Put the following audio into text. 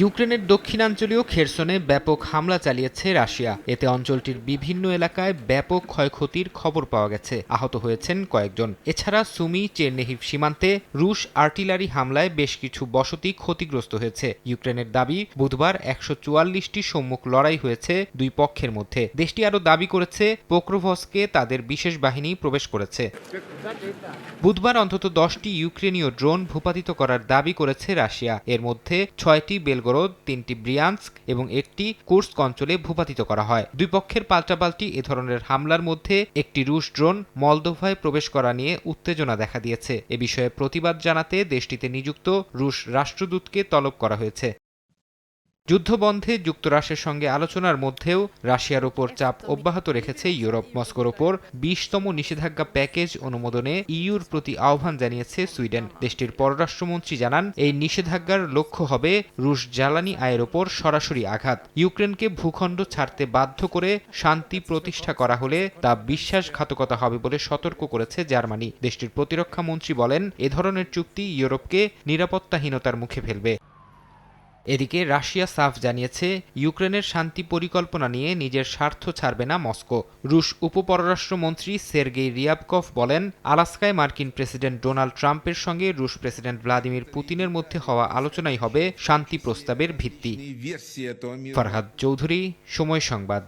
ইউক্রেনের দক্ষিণাঞ্চলীয় খেরসনে ব্যাপক হামলা চালিয়েছে রাশিয়া। এতে অঞ্চলটির বিভিন্ন এলাকায় ব্যাপক ক্ষয়ক্ষতির খবর পাওয়া গেছে। আহত হয়েছেন কয়েকজন। এছাড়া সুমি চেরনেহিভ সীমান্তে রুশ আর্টিলারি হামলায় বেশ কিছু বসতি ক্ষতিগ্রস্ত হয়েছে। ইউক্রেনের দাবি, বুধবার একশো চুয়াল্লিশটি সম্মুখ লড়াই হয়েছে দুই পক্ষের মধ্যে। দেশটি আরও দাবি করেছে, পোক্রোভসকে তাদের বিশেষ বাহিনী প্রবেশ করেছে। বুধবার অন্তত দশটি ইউক্রেনীয় ড্রোন ভূপাতিত করার দাবি করেছে রাশিয়া। এর মধ্যে ছয়টি বেলগরোদ তিনটি ব্রিয়ান্স্ক এবং একটি কুর্স্ক অঞ্চলে ভূপাতিত করা হয়। দুই পক্ষের পাল্টাপাল্টি এ ধরনের হামলার মধ্যে একটি রুশ ড্রোন মলদোভায় প্রবেশ করা নিয়ে উত্তেজনা দেখা দিয়েছে। এ বিষয়ে প্রতিবাদ জানাতে দেশটিতে নিযুক্ত রুশ রাষ্ট্রদূতকে তলব করা হয়েছে। যুদ্ধবন্ধে যুক্তরাষ্ট্রের সঙ্গে আলোচনার মধ্যেও রাশিয়ার ওপর চাপ অব্যাহত রেখেছে ইউরোপ। মস্কোর ওপর বিশতম নিষেধাজ্ঞা প্যাকেজ অনুমোদনে ইউর প্রতি আহ্বান জানিয়েছে সুইডেন। দেশটির পররাষ্ট্রমন্ত্রী জানান, এই নিষেধাজ্ঞার লক্ষ্য হবে রুশ জ্বালানি আয়ের ওপর সরাসরি আঘাত। ইউক্রেনকে ভূখণ্ড ছাড়তে বাধ্য করে শান্তি প্রতিষ্ঠা করা হলে তা বিশ্বাসঘাতকতা হবে বলে সতর্ক করেছে জার্মানি। দেশটির প্রতিরক্ষা মন্ত্রী বলেন, এ ধরনের চুক্তি ইউরোপকে নিরাপত্তাহীনতার মুখে ফেলবে। এদিকে রাশিয়া সাফ জানিয়েছে, ইউক্রেনের শান্তি পরিকল্পনা নিয়ে নিজের স্বার্থ ছাড়বে না মস্কো। রুশ উপপররাষ্ট্রমন্ত্রী সের্গেই রিয়াবকফ বলেন, আলাস্কায় মার্কিন প্রেসিডেন্ট ডোনাল্ড ট্রাম্পের সঙ্গে রুশ প্রেসিডেন্ট ভ্লাদিমির পুতিনের মধ্যে হওয়া আলোচনাই হবে শান্তি প্রস্তাবের ভিত্তি। ফরহাদ চৌধুরী, সময় সংবাদ।